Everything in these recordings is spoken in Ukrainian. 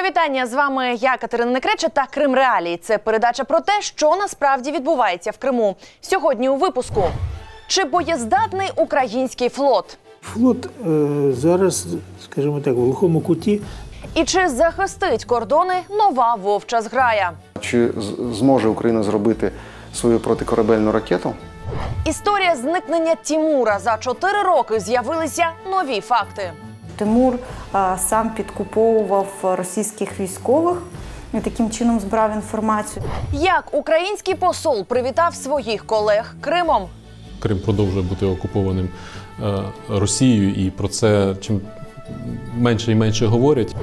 Мої вітання з вами. Я Катерина Некреча та Крим Реалії. Це передача про те, що насправді відбувається в Криму. Сьогодні у випуску чи боєздатний український флот? Флот е, зараз, скажімо так, в глухому куті. І чи захистить кордони нова вовча зграя? Чи зможе Україна зробити свою протикорабельну ракету? Історія зникнення Тімура за чотири роки з'явилися нові факти. Тимур сам підкуповував російських військових і таким чином збирав інформацію. Як український посол привітав своїх колег Кримом? Крим продовжує бути окупованим е, Росією, і про це чим менше і менше говорять.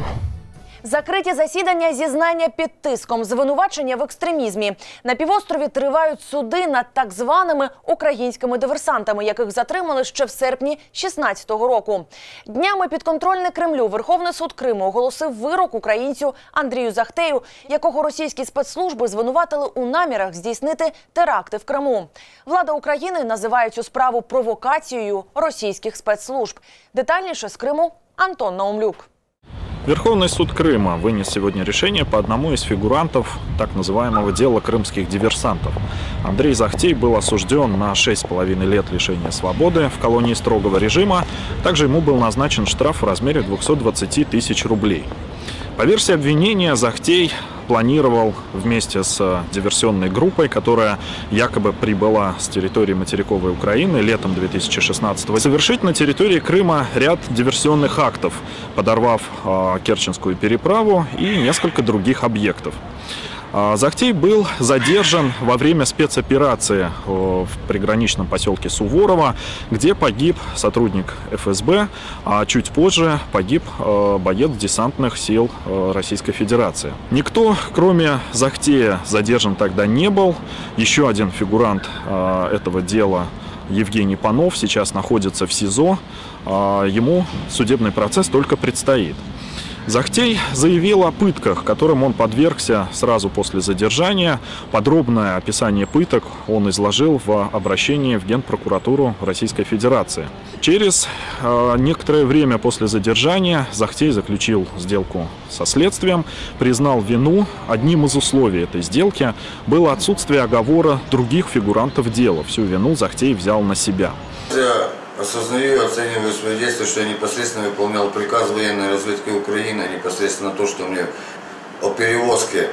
Закриті засідання зізнання під тиском, звинувачення в екстремізмі. На півострові тривають суди над так званими українськими диверсантами, яких затримали ще в серпні 16-го року. Днями підконтрольний Кремлю Верховний суд Криму оголосив вирок українцю Андрію Захтею, якого російські спецслужби звинуватили у намірах здійснити теракти в Криму. Влада України називає цю справу провокацією російських спецслужб. Детальніше з Криму Антон Наумлюк. Верховный суд Крыма вынес сегодня решение по одному из фигурантов так называемого дела крымских диверсантов. Андрей Захтей был осужден на 6,5 лет лишения свободы в колонии строгого режима. Также ему был назначен штраф в размере 220 тысяч рублей. По версии обвинения, Захтей планировал вместе с диверсионной группой, которая якобы прибыла с территории материковой Украины летом 2016 совершить на территории Крыма ряд диверсионных актов, подорвав э, Керченскую переправу и несколько других объектов. А, Захтей был задержан во время спецоперации в приграничном поселке Суворово, где погиб сотрудник ФСБ, а чуть позже погиб боец десантных сил Российской Федерации. Никто, кроме Захтея, задержан тогда не был. Еще один фигурант этого дела Евгений Панов сейчас находится в СИЗО. А, Ему судебный процесс только предстоит. Захтей заявил о пытках, которым он подвергся сразу после задержания. Подробное описание пыток он изложил в обращении в Генпрокуратуру Российской Федерации. Через э, некоторое время после задержания Захтей заключил сделку со следствием, признал вину. Одним из условий этой сделки было отсутствие оговора других фигурантов дела. Всю вину Захтей взял на себя. Осознаю и оцениваю свои действия, что я непосредственно выполнял приказ военной разведки Украины, а непосредственно то, что мне о перевозке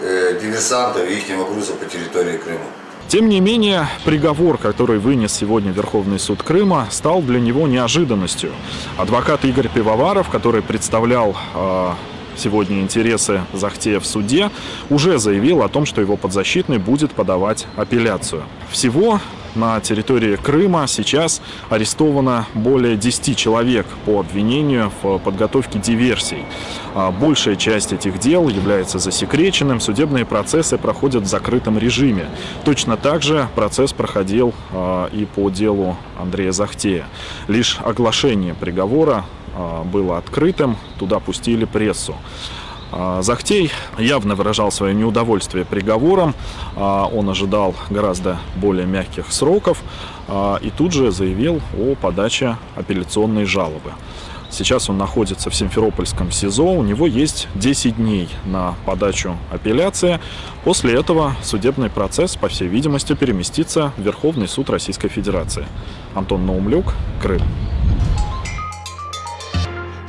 э, диверсантов и их груза по территории Крыма. Тем не менее, приговор, который вынес сегодня Верховный суд Крыма, стал для него неожиданностью. Адвокат Игорь Пивоваров, который представлял э, сегодня интересы Захтея в суде, уже заявил о том, что его подзащитный будет подавать апелляцию. Всего на территории Крыма сейчас арестовано более 10 человек по обвинению в подготовке диверсий. А Большая часть этих дел является засекреченным, судебные процессы проходят в закрытом режиме. Точно так же процесс проходил а, и по делу Андрея Захтея. Лишь оглашение приговора а, было открытым, туда пустили прессу. А, Захтей явно выражал свое неудовольствие приговором. А, Он ожидал гораздо более мягких сроков а, и тут же заявил о подаче апелляционной жалобы. Сейчас он находится в Симферопольском СИЗО. У него есть 10 дней на подачу апелляции. После этого судебный процесс, по всей видимости, переместится в Верховный суд Российской Федерации. Антон Наумлюк, Крым.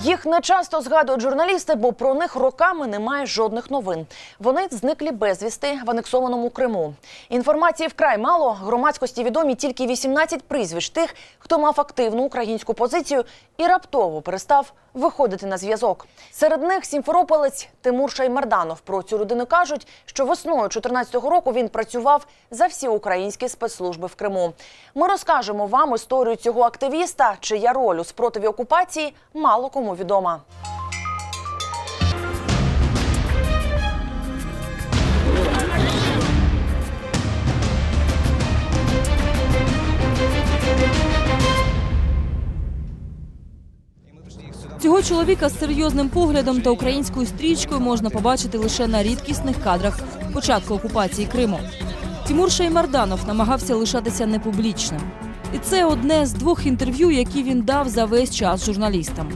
Їх не часто згадують журналісти, бо про них роками немає жодних новин. Вони зниклі безвісти в анексованому Криму. Інформації вкрай мало. Громадськості відомі тільки 18 прізвищ тих, хто мав активну українську позицію і раптово перестав виходити на зв'язок. Серед них сімферополець Тимур Шаймарданов. Про цю людину кажуть, що весною 2014 року він працював за всі українські спецслужби в Криму. Ми розкажемо вам історію цього активіста, чия роль у спротиві окупації мало кому відома. Цього чоловіка з серйозним поглядом та українською стрічкою можна побачити лише на рідкісних кадрах початку окупації Криму. Тимур Шаймарданов намагався лишатися непублічним. І це одне з двох інтерв'ю, які він дав за весь час журналістам.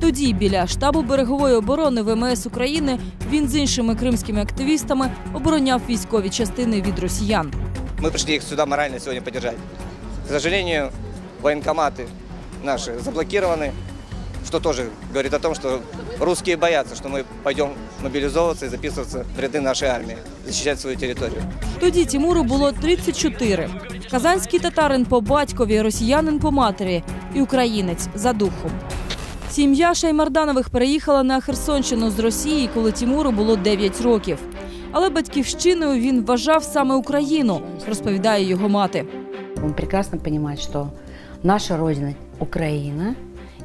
Тоді біля штабу берегової оборони ВМС України він з іншими кримськими активістами обороняв військові частини від росіян. Мы пришли их сюда морально сегодня поддержать. К сожалению, военкоматы наши заблокированы, что тоже говорит о том, что русские боятся, что мы пойдем мобилизовываться и записываться в ряды нашей армии, защищать свою территорию. Тоді Тімуру було 34. Казанський татарин по батькові, росіянин по матері і українець за духом. Сім'я Шаймарданових переїхала на Херсонщину з Росії, коли Тімуру було 9 років. Але батьківщиною він вважав саме Україну, розповідає його мати. Он прекрасно понимает, что наша Родина – Украина,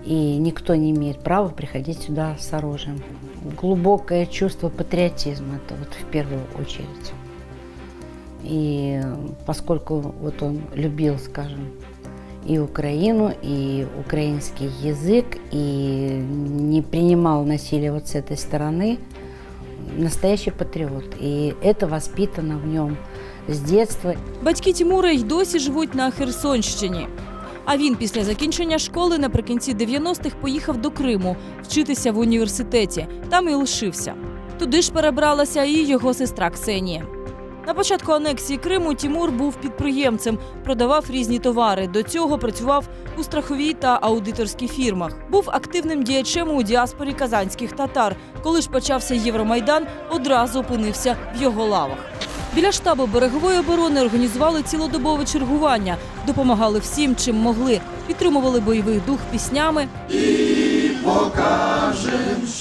и никто не имеет права приходить сюда с оружием. Глубокое чувство патриотизма – это вот в первую очередь. И поскольку вот он любил, скажем, и Украину, и украинский язык, и не принимал насилие вот с этой стороны, настоящий патриот. И это воспитано в нем с детства. Батьки Тімура й досі живуть на Херсонщині. А він після закінчення школи наприкінці 90-х поїхав до Криму вчитися в університеті. Там і лишився. Туди ж перебралася і його сестра Ксенія. На початку анексії Криму Тімур був підприємцем, продавав різні товари. До цього працював у страховій та аудиторській фірмах. Був активним діячем у діаспорі казанських татар. Коли ж почався Євромайдан, одразу опинився в його лавах. Біля штабу берегової оборони організували цілодобове чергування, допомагали всім, чим могли, підтримували бойовий дух піснями.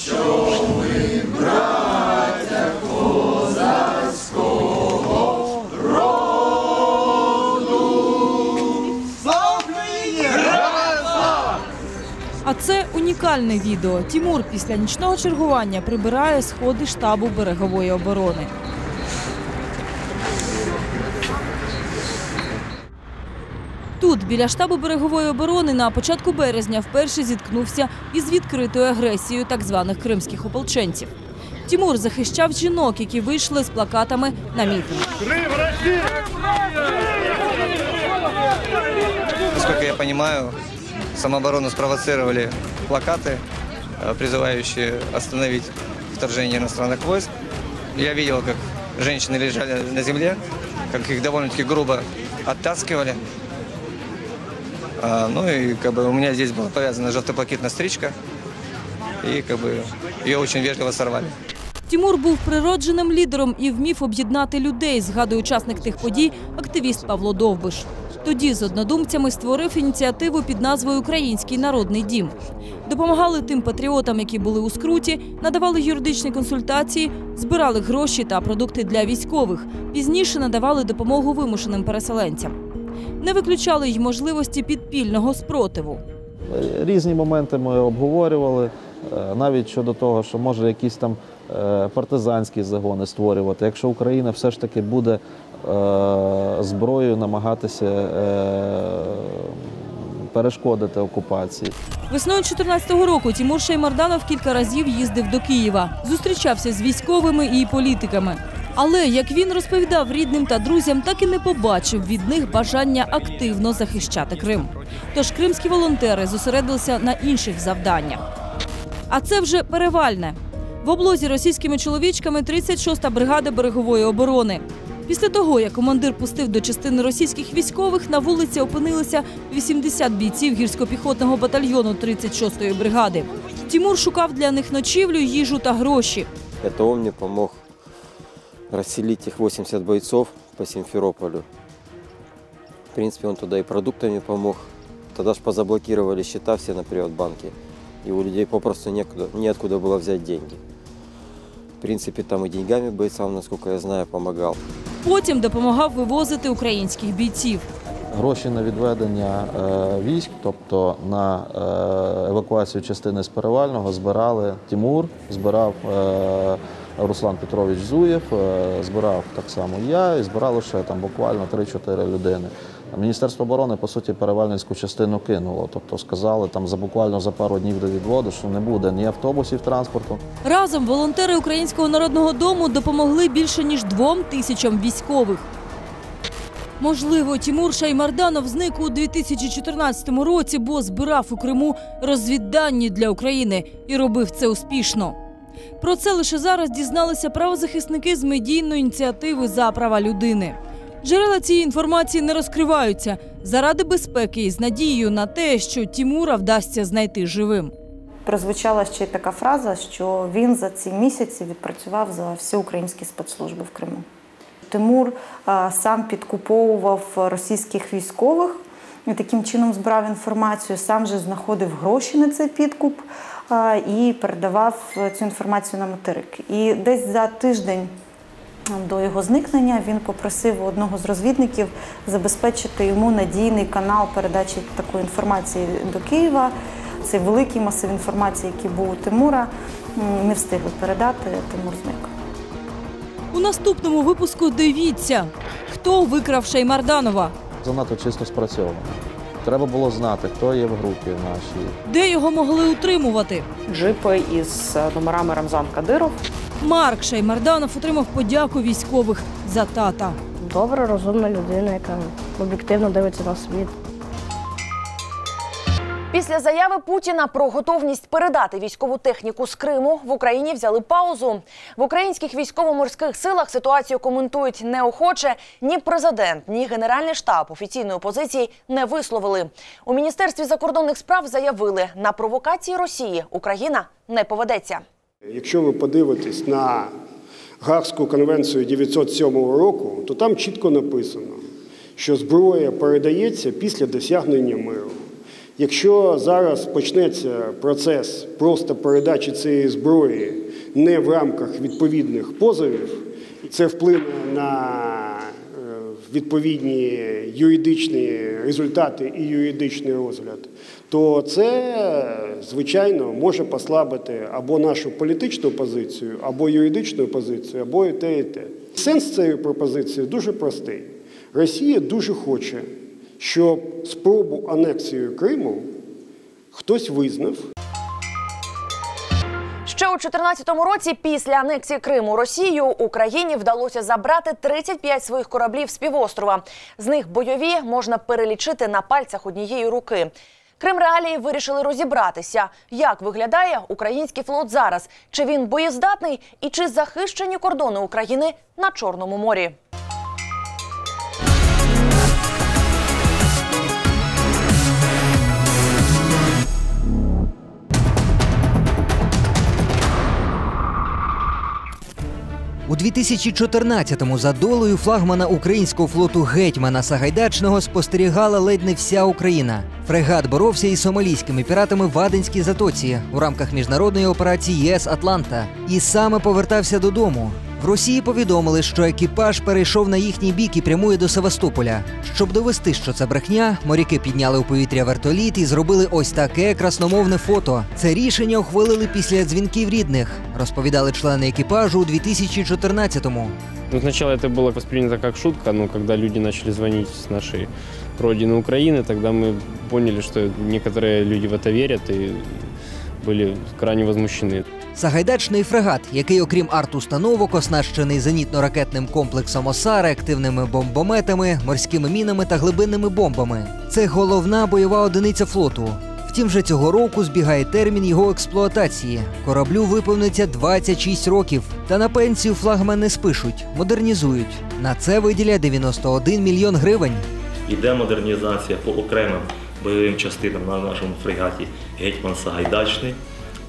Що ми праця роду? А це унікальне відео. Тімур після нічного чергування прибирає сходи штабу берегової оборони. Тут, біля штабу берегової оборони, на початку березня вперше зіткнувся із відкритою агресією так званих кримських ополченців. Тімур захищав жінок, які вийшли з плакатами на мітинг. Насколько я понимаю, самооборону спровоцировали плакаты, э, призывающие остановить вторжение иностранных войск. Я видел, как женщины лежали на земле, как их довольно-таки грубо оттаскивали. А, ну и как бы у меня здесь была повязана желтоплакитная стричка, и как бы ее очень вежливо сорвали. Тімур був природженим лідером і вмів об'єднати людей, згадує учасник тих подій, активіст Павло Довбиш. Тоді з однодумцями створив ініціативу під назвою Український народний дім. Допомагали тим патріотам, які були у скруті, надавали юридичні консультації, збирали гроші та продукти для військових. Пізніше надавали допомогу вимушеним переселенцям. Не виключали й можливості підпільного спротиву. Різні моменти ми обговорювали, е, навіть щодо того, що може якісь там е, партизанські загони створювати. Якщо Україна все ж таки буде е, зброєю намагатися е, перешкодити окупації. Весною 2014 року Тімур Шаймарданов кілька разів їздив до Києва, зустрічався з військовими і політиками. Але як він розповідав рідним та друзям, так і не побачив від них бажання активно захищати Крим. Тож кримські волонтери зосередилися на інших завданнях. А це вже перевальне. В облозі російськими чоловічками 36-та бригада берегової оборони. Після того, як командир пустив до частини російських військових, на вулиці опинилися 80 бійців гірсько-піхотного батальйону 36-ї бригади. Тімур шукав для них ночівлю, їжу та гроші. Это он мне помог расселить их 80 бойцов по Симферополю. В принципе, он туда и продуктами помог. Тогда ж позаблокировали счета все на Приватбанке. И у людей попросту некуда, неоткуда было взять деньги. В принципе, там и деньгами бойцам, насколько я знаю, помогал. Потім допомагав вивозити українських бійців. Гроші на відведення е, військ, тобто на е, евакуацію частини з перевального, збирали Тимур, збирав е, Руслан Петрович Зуєв, е, збирав так само я і збирали ще там буквально 3-4 людини. Міністерство оборони, по суті, перевальницьку частину кинуло. Тобто сказали там за буквально за пару днів до відводу, що не буде ні автобусів транспорту, Разом волонтери Українського народного дому допомогли більше ніж двом тисячам військових. Можливо, Тімур Шаймарданов зник у 2014 році, бо збирав у Криму розвіддані для України і робив це успішно. Про це лише зараз дізналися правозахисники з медійної ініціативи за права людини. Джерела цієї інформації не розкриваються заради безпеки і з надією на те, що Тімура вдасться знайти живим. Прозвучала ще й така фраза, що він за ці місяці відпрацював за всі українські спецслужби в Криму. Тимур сам підкуповував російських військових і таким чином збирав інформацію, сам же знаходив гроші на цей підкуп і передавав цю інформацію на материк. І десь за тиждень до його зникнення він попросив одного з розвідників забезпечити йому надійний канал передачі такої інформації до Києва. Цей великий масив інформації, який був у Тимура, не встигли передати. Тимур зник. У наступному випуску дивіться, хто викрав Шаймарданова, Занадто чисто спрацьовано. Треба було знати, хто є в групі нашій. де його могли утримувати. Джипи із е, номерами Рамзан Кадиров. Марк Шаймарданов отримав подяку військових за тата. Добра, розумна людина, яка об'єктивно дивиться на світ. Після заяви Путіна про готовність передати військову техніку з Криму в Україні взяли паузу. В українських військово-морських силах ситуацію коментують неохоче. Ні президент, ні генеральний штаб офіційної позиції не висловили. У міністерстві закордонних справ заявили, на провокації Росії Україна не поведеться. Якщо ви подивитесь на Гаагську конвенцію 907 року, то там чітко написано, що зброя передається після досягнення миру. Якщо зараз почнеться процес просто передачі цієї зброї не в рамках відповідних позовів, це вплине на е, відповідні юридичні результати і юридичний розгляд, то це, звичайно, може послабити або нашу політичну позицію, або юридичну позицію, або і те, і те. Сенс цієї пропозиції дуже простий. Росія дуже хоче, щоб спробу анексії Криму хтось визнав. Ще у 2014 році, після анексії Криму Росією, Україні вдалося забрати 35 своїх кораблів з півострова. З них бойові можна перелічити на пальцях однієї руки. Крим реалії вирішили розібратися, як виглядає український флот зараз, чи він боєздатний і чи захищені кордони України на Чорному морі. У 2014-му за долею флагмана українського флоту гетьмана Сагайдачного спостерігала ледь не вся Україна. Фрегат боровся із сомалійськими піратами в Аденській затоці у рамках міжнародної операції ЄС Атланта і саме повертався додому. В Росії повідомили, що екіпаж перейшов на їхній бік і прямує до Севастополя. Щоб довести, що це брехня, моряки підняли у повітря вертоліт і зробили ось таке красномовне фото. Це рішення ухвалили після дзвінків рідних, розповідали члени екіпажу у 2014-му. Ну, сначала это было воспринято как шутка, но когда люди начали звонить с нашей родины Украины, тогда мы поняли, что некоторые люди в это верят и были крайне возмущены. Сагайдачний фрегат, який, окрім арт-установок, оснащений зенітно-ракетним комплексом ОСА, реактивними бомбометами, морськими мінами та глибинними бомбами. Це головна бойова одиниця флоту. Втім, вже цього року збігає термін його експлуатації. Кораблю виповниться 26 років. Та на пенсію флагман не спишуть, модернізують. На це виділять 91 мільйон гривень. Іде модернізація по окремим бойовим частинам на нашому фрегаті Гетьман Сагайдачний.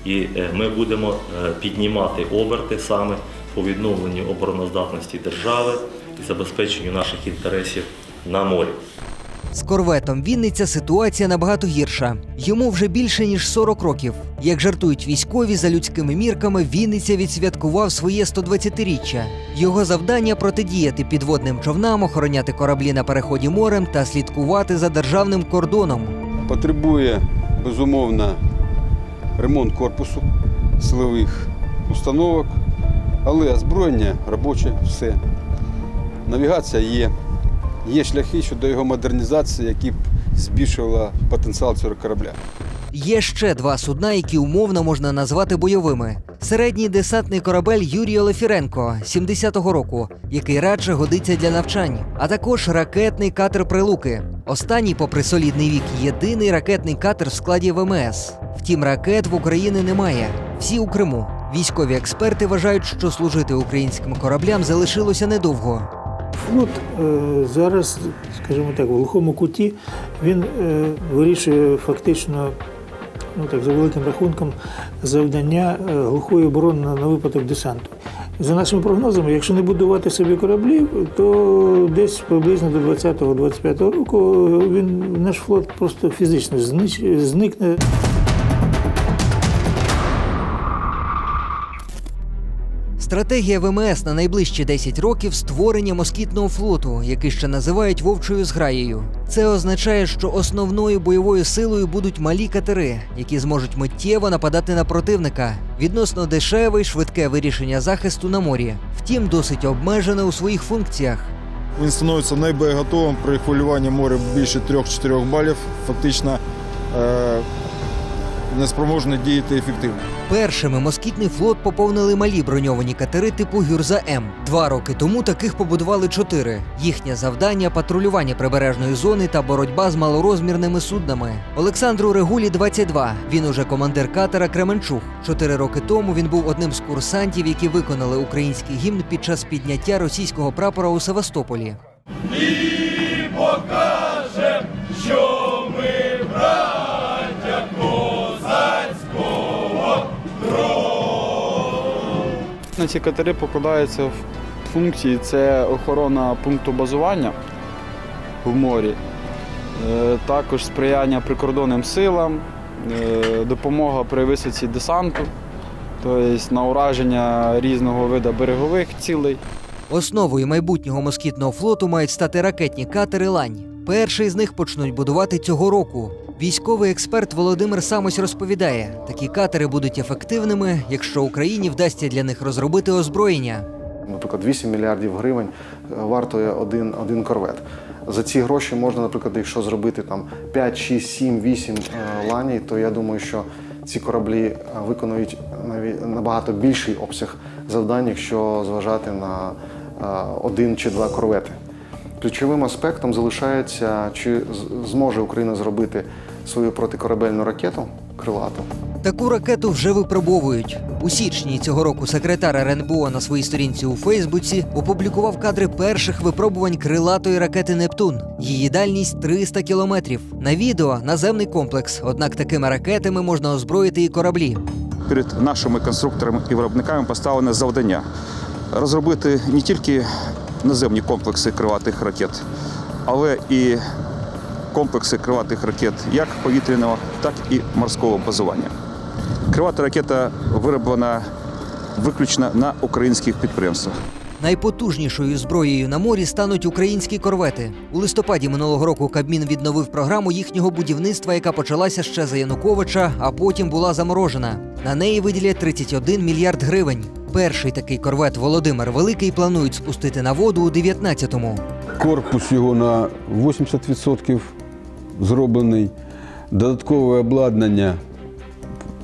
І е, ми будемо е, піднімати оберти саме по відновленню обороноздатності держави і забезпеченню наших інтересів на морі. З корветом Вінниця ситуація набагато гірша. Йому вже більше ніж 40 років. Як жартують військові за людськими мірками, Вінниця відсвяткував своє 120-річчя. Його завдання протидіяти підводним човнам, охороняти кораблі на переході морем та слідкувати за державним кордоном. Потребує безумовно ремонт корпусу силових установок, але озброєння робоче все. Навігація є. Є шляхи щодо його модернізації, які б збільшували потенціал цього корабля. Є ще два судна, які умовно можна назвати бойовими: Середній десантний корабель Юрій Олефіренко 70-го року, який радше годиться для навчань, а також ракетний катер Прилуки. Останній, попри солідний вік, єдиний ракетний катер в складі ВМС. Втім, ракет в Україні немає. Всі у Криму. Військові експерти вважають, що служити українським кораблям залишилося недовго. Флот е, зараз, скажімо так, в глухому куті він е, вирішує фактично, ну так, за великим рахунком, завдання е, глухої оборони на, випадок десанту. За нашими прогнозами, якщо не будувати собі кораблів, то десь приблизно до 20-25 року він, наш флот просто фізично зникне. Стратегія ВМС на найближчі 10 років створення москітного флоту, який ще називають вовчою зграєю. Це означає, що основною бойовою силою будуть малі катери, які зможуть миттєво нападати на противника. Відносно дешеве й швидке вирішення захисту на морі. Втім, досить обмежене у своїх функціях. Він становиться найбоєготовим при хвилюванні моря більше 3-4 балів. Фактично неспроможний діяти ефективно. Першими москітний флот поповнили малі броньовані катери типу Гюрза М. Два роки тому таких побудували чотири. Їхнє завдання патрулювання прибережної зони та боротьба з малорозмірними суднами. Олександру Регулі 22. Він уже командир катера Кременчуг. Чотири роки тому він був одним з курсантів, які виконали український гімн під час підняття російського прапора у Севастополі. На ці катери покладаються в функції це охорона пункту базування в морі, е, також сприяння прикордонним силам, е, допомога при висадці десанту, тобто на ураження різного виду берегових цілей. Основою майбутнього москітного флоту мають стати ракетні катери Лань. Перший з них почнуть будувати цього року. Військовий експерт Володимир Самось розповідає, такі катери будуть ефективними, якщо Україні вдасться для них розробити озброєння. Наприклад, 8 мільярдів гривень е, вартує один, один корвет. За ці гроші можна, наприклад, якщо зробити там 5, 6, 7, 8 е, ланій, то я думаю, що ці кораблі е, виконують набагато більший обсяг завдань, якщо зважати на е, один чи два корвети. Ключовим аспектом залишається, чи зможе Україна зробити свою протикорабельну ракету крилату. Таку ракету вже випробовують. У січні цього року секретар РНБО на своїй сторінці у Фейсбуці опублікував кадри перших випробувань крилатої ракети Нептун. Її дальність 300 кілометрів. На відео наземний комплекс. Однак такими ракетами можна озброїти і кораблі. перед нашими конструкторами і виробниками поставлене завдання розробити не тільки наземні комплекси крилатих ракет, але і комплекси крилатих ракет як повітряного, так і морського базування. Крилата ракета вироблена виключно на українських підприємствах. Найпотужнішою зброєю на морі стануть українські корвети. У листопаді минулого року Кабмін відновив програму їхнього будівництва, яка почалася ще за Януковича, а потім була заморожена. На неї виділять 31 мільярд гривень. Перший такий корвет Володимир Великий планують спустити на воду у 19-му. Корпус його на 80% зроблений. Додаткове обладнання,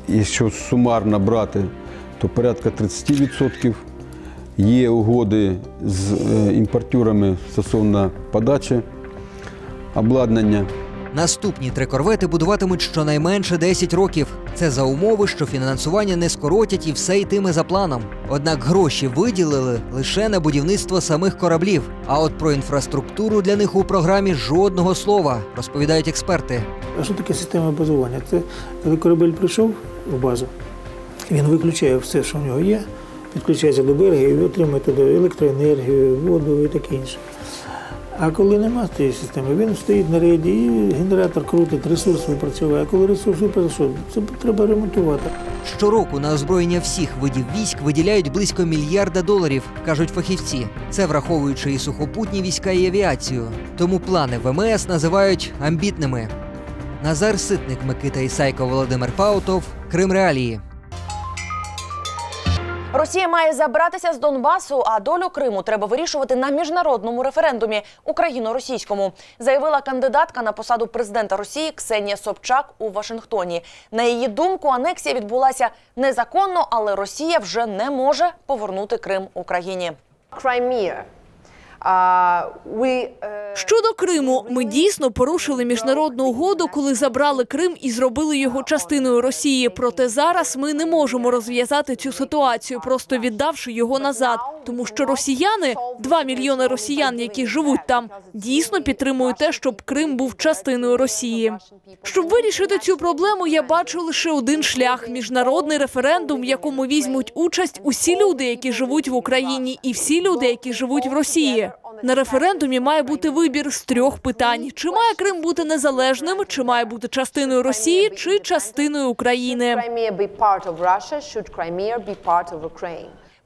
якщо сумарно брати, то порядка 30%. Є угоди з е, імпортерами стосовно подачі обладнання. Наступні три корвети будуватимуть щонайменше 10 років. Це за умови, що фінансування не скоротять і все йтиме за планом. Однак гроші виділили лише на будівництво самих кораблів. А от про інфраструктуру для них у програмі жодного слова, розповідають експерти. А що таке система базування? Це коли корабель прийшов в базу, він виключає все, що в нього є, підключається до берега і отримує туди електроенергію, воду і таке інше. А коли нема цієї системи, він стоїть на рейді і генератор крутить, ресурс випрацьовує. А коли ресурс випрацьовує, це треба ремонтувати. Щороку на озброєння всіх видів військ виділяють близько мільярда доларів, кажуть фахівці. Це враховуючи і сухопутні війська, і авіацію. Тому плани ВМС називають амбітними. Назар Ситник, Микита Ісайко, Володимир Паутов, Крим Реалії. Росія має забратися з Донбасу, а долю Криму треба вирішувати на міжнародному референдумі україно-російському, заявила кандидатка на посаду президента Росії Ксенія Собчак у Вашингтоні. На її думку, анексія відбулася незаконно, але Росія вже не може повернути Крим Україні. Crimea. Uh, Щодо Криму, ми дійсно порушили міжнародну угоду, коли забрали Крим і зробили його частиною Росії. Проте зараз ми не можемо розв'язати цю ситуацію, просто віддавши його назад. Тому що росіяни, два мільйони росіян, які живуть там, дійсно підтримують те, щоб Крим був частиною Росії. Щоб вирішити цю проблему, я бачу лише один шлях: міжнародний референдум, в якому візьмуть участь усі люди, які живуть в Україні, і всі люди, які живуть в Росії. На референдумі має бути вибір з трьох питань: чи має Крим бути незалежним, чи має бути частиною Росії, чи частиною України.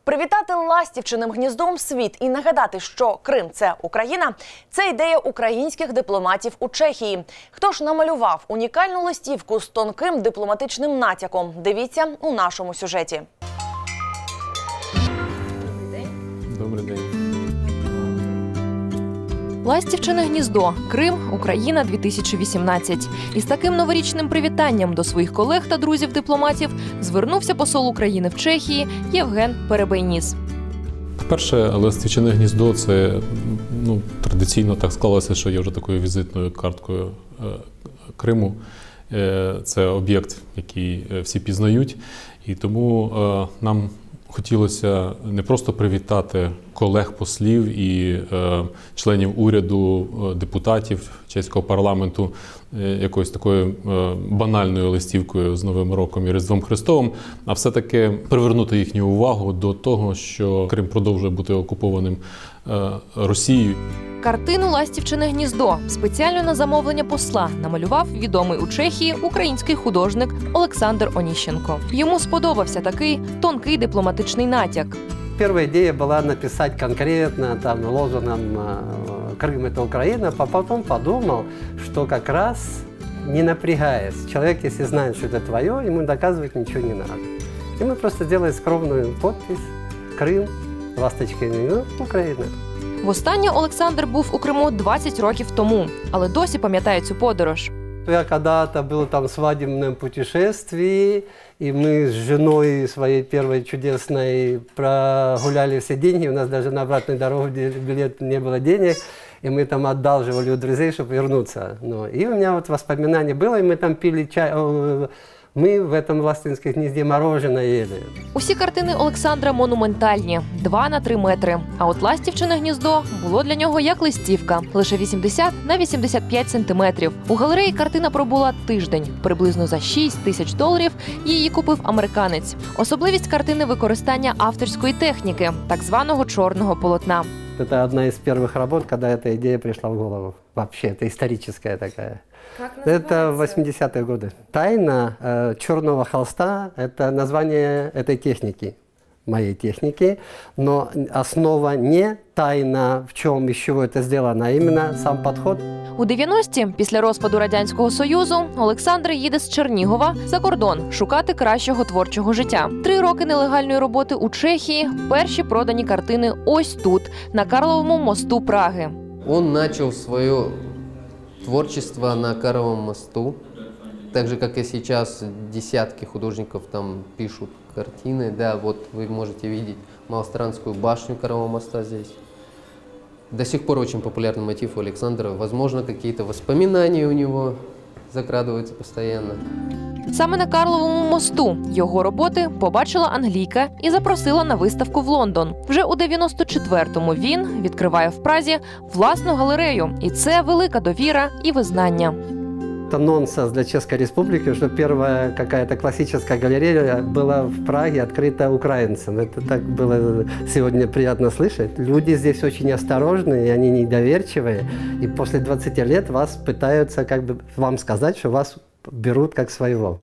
Привітати ластівчиним гніздом світ і нагадати, що Крим це Україна. Це ідея українських дипломатів у Чехії. Хто ж намалював унікальну листівку з тонким дипломатичним натяком? Дивіться у нашому сюжеті. Добрий день. Ластівчине гніздо, Крим, Україна 2018. Із таким новорічним привітанням до своїх колег та друзів-дипломатів звернувся посол України в Чехії Євген Перебейніс. По-перше, ластівчине гніздо це ну, традиційно так склалося, що є вже такою візитною карткою е, Криму. Е, Це об'єкт, який е, всі пізнають. І тому нам хотілося не просто привітати колег-послів і е, членів уряду, е, депутатів чеського парламенту е, якоюсь такою банальною листівкою з Новим роком і Різдвом Христовим, а все-таки привернути їхню увагу до того, що Крим продовжує бути окупованим Росією. Картину Ластівчине гніздо спеціально на замовлення посла намалював відомий у Чехії український художник Олександр Оніщенко. Йому сподобався такий тонкий дипломатичний натяк. Первая идея была написать конкретно там лозунгом э, «Крым – это Украина», а потом подумал, что как раз не напрягаясь, человек, если знает, что это твое, ему доказывать ничего не надо. И мы просто делаем скромную подпись «Крым», ласточкой, ну, Украина. Востаннє Олександр був у Криму 20 років тому, але досі пам'ятає цю подорож. Я когда-то был там в свадебном путешествии, и мы с женой своей первой чудесной прогуляли все деньги. У нас даже на обратной дороге билет не было денег, и мы там одалживали у друзей, чтобы вернуться. Ну, и у меня вот воспоминание было, и мы там пили чай, э, мы в этом Ластинском гнезде мороженое ели. Усі картини Олександра монументальні 2 на 3 метри. А от ластівчине гніздо було для нього як листівка, лише 80 на 85 сантиметрів. У галереї картина пробула тиждень. Приблизно за 6 тисяч доларів її купив американець. Особливість картини використання авторської техніки, так званого чорного полотна. Это одна из первых работ, когда эта идея пришла в голову. Вообще, это историческая такая. это 80-е годы. Тайна э, черного холста – это название этой техники, моей техники. Но основа не тайна, в чем, из чего это сделано, а именно сам подход. У 90-ті, після розпаду радянського союзу, Олександр їде з Чернігова за кордон шукати кращого творчого життя. Три роки нелегальної роботи у Чехії. Перші продані картини ось тут, на Карловому мосту Праги. Он начал свое творчество на Карловом мосту, так же, как и сейчас десятки художников там пишут картины. Да, вот вы можете видеть Малостранскую башню Карлового моста здесь. До сих пор очень популярный мотив у Александра. Возможно, какие-то воспоминания у него закрадываются постоянно. Саме на Карловому мосту його роботи побачила англійка і запросила на виставку в Лондон. Вже у 94-му він відкриває в Празі власну галерею, і це велика довіра і визнання. Это нонсенс для Чешской Республики, что первая какая-то классическая галерея была в Праге открыта украинцам. Это так было сегодня приятно слышать. Люди здесь очень осторожные, они недоверчивые. И после 20 лет вас пытаются как бы вам сказать, что вас берут как своего.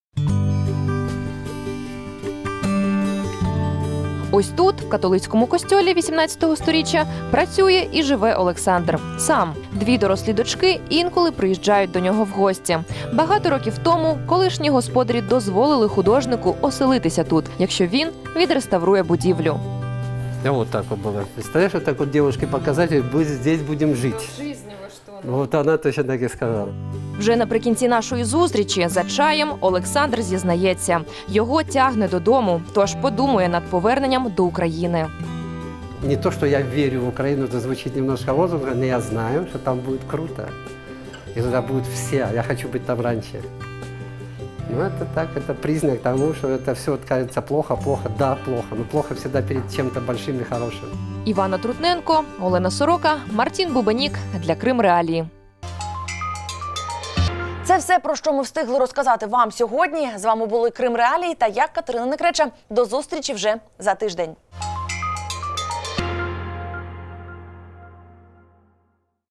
Ось тут в католицькому костьолі 18 сторіччя працює і живе Олександр. Сам дві дорослі дочки інколи приїжджають до нього в гості. Багато років тому колишні господарі дозволили художнику оселитися тут, якщо він відреставрує будівлю. Вот так вот было. Представляешь, вот так вот девушке показать, здесь будем жить. Вот она точно так и сказала. Вже наприкінці нашої зустрічі за чаєм Олександр зізнається, його тягне додому, тож подумує над поверненням до України. Не то, что я верю в Украину, это звучит немножко лозунга, но я знаю, что там будет круто. И туда будут все. Я хочу быть там раньше. Ну, это так, это признак тому, что это все вот кажется плохо, плохо, да, плохо. Но плохо всегда перед чем-то большим и хорошим. Івана Трутненко, Олена Сорока, Мартін Бубенік для Крим Реалії. Це все про що ми встигли розказати вам сьогодні. З вами були Крим Реалії та я Катерина Некреча. До зустрічі вже за тиждень.